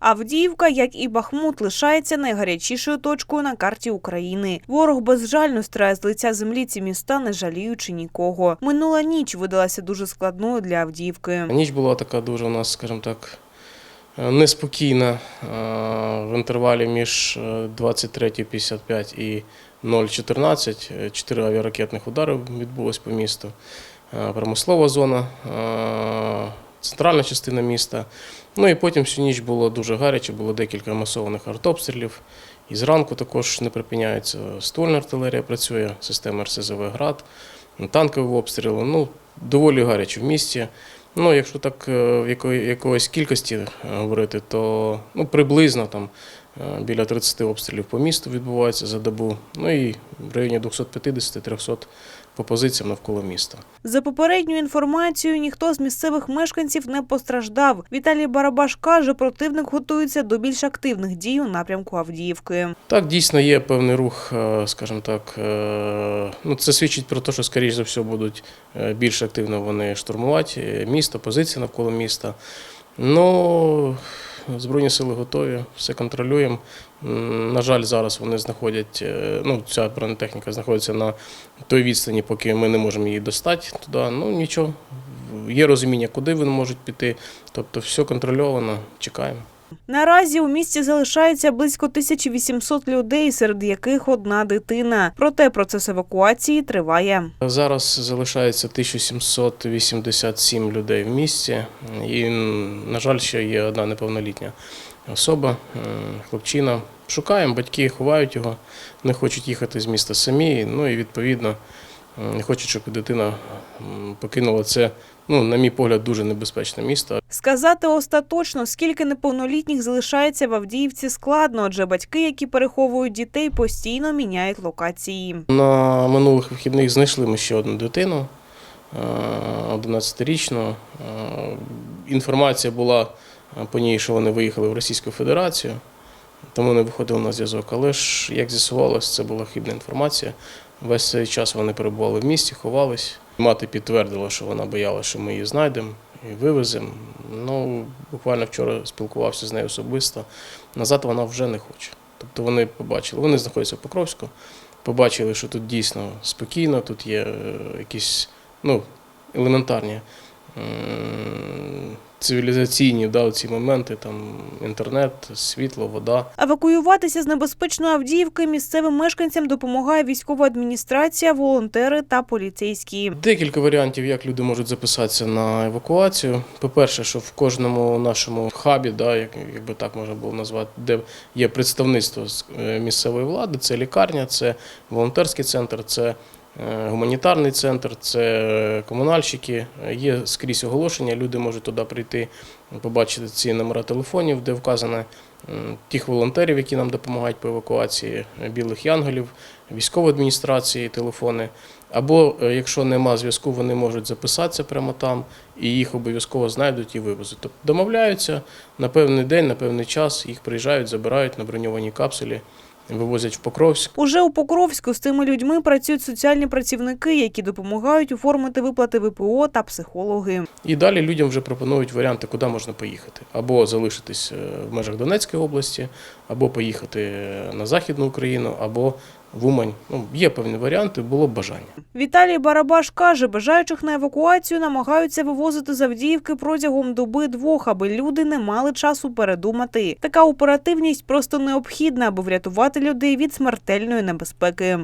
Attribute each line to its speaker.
Speaker 1: Авдіївка, як і Бахмут, лишається найгарячішою точкою на карті України. Ворог безжально стирає з лиця землі ці міста, не жаліючи нікого. Минула ніч видалася дуже складною для Авдіївки.
Speaker 2: Ніч була така дуже у нас, скажімо так, е, неспокійна е, в інтервалі між е, 23.55 і 0.14. Е, Чотири авіаракетних удари відбулось по місту. Е, Промислова зона, е, центральна частина міста. Ну і потім всю ніч було дуже гаряче, було декілька масованих артобстрілів. І зранку також не припиняється. Ствольна артилерія працює, система РСЗВ «Град», танкові обстріли. Ну, доволі гаряче в місті. Ну, якщо так е, в якої, якоїсь кількості е, говорити, то ну, приблизно там е, біля 30 обстрілів по місту відбувається за добу. Ну і в районі 250-300 по позиціям навколо міста.
Speaker 1: За попередньою інформацією, ніхто з місцевих мешканців не постраждав. Віталій Барабаш каже, противник готується до більш активних дій у напрямку Авдіївки.
Speaker 2: Так, дійсно є певний рух, е, скажімо так. е, Ну, це свідчить про те, що, скоріш за все, будуть е, більш активно вони штурмувати місто, позиції навколо міста. Ну, Збройні сили готові, все контролюємо. На жаль, зараз вони знаходять, е, ну, ця бронетехніка знаходиться на той відстані, поки ми не можемо її достати туди. Ну, нічого. Є розуміння, куди вони можуть піти. Тобто все контрольовано, чекаємо.
Speaker 1: Наразі у місті залишається близько 1800 людей, серед яких одна дитина. Проте процес евакуації триває.
Speaker 2: Зараз залишається 1787 людей в місті, і, на жаль, ще є одна неповнолітня особа, хлопчина. Шукаємо, батьки ховають його, не хочуть їхати з міста самі. Ну і відповідно не хочуть, щоб дитина покинула це, ну, на мій погляд, дуже небезпечне місто.
Speaker 1: Сказати остаточно, скільки неповнолітніх залишається в Авдіївці складно, адже батьки, які переховують дітей, постійно міняють локації.
Speaker 2: На минулих вихідних знайшли ми ще одну дитину, е, 11-річну. Е, Інформація була е, по ній, що вони виїхали в Російську Федерацію, тому не виходили на зв'язок. Але ж, як з'ясувалось, це була хибна інформація. Весь цей час вони перебували в місті, ховались. Мати підтвердила, що вона боялася, що ми її знайдемо і вивеземо. Ну, буквально вчора спілкувався з нею особисто. Назад вона вже не хоче. Тобто вони побачили, вони знаходяться в Покровську, побачили, що тут дійсно спокійно, тут є е, якісь ну, елементарні цивілізаційні да, ці моменти, там інтернет, світло, вода.
Speaker 1: Евакуюватися з небезпечної Авдіївки місцевим мешканцям допомагає військова адміністрація, волонтери та поліцейські.
Speaker 2: Декілька варіантів, як люди можуть записатися на евакуацію. По-перше, що в кожному нашому хабі, да, як, якби так можна було назвати, де є представництво е, місцевої влади, це лікарня, це волонтерський центр, це гуманітарний центр, це комунальщики. Е, Є скрізь оголошення, люди можуть туди прийти, побачити ці номера телефонів, де вказано тих волонтерів, які нам допомагають по евакуації, е, білих янголів, військової адміністрації, телефони. Або е, якщо нема зв'язку, вони можуть записатися прямо там, і їх обов'язково знайдуть і вивезуть. Тобто домовляються на певний день, на певний час, їх приїжджають, забирають на броньованій капсулі, вивозять в Покровськ.
Speaker 1: Уже у Покровську з цими людьми працюють соціальні працівники, які допомагають оформити виплати ВПО та психологи.
Speaker 2: І далі людям вже пропонують варіанти, куди можна поїхати. Або залишитись е, в межах Донецької області, або поїхати е, на Західну Україну, або в Умань. Ну, є певні варіанти, було б бажання.
Speaker 1: Віталій Барабаш каже, бажаючих на евакуацію намагаються вивозити з Авдіївки протягом доби двох, аби люди не мали часу передумати. Така оперативність просто необхідна, аби врятувати людей від смертельної небезпеки.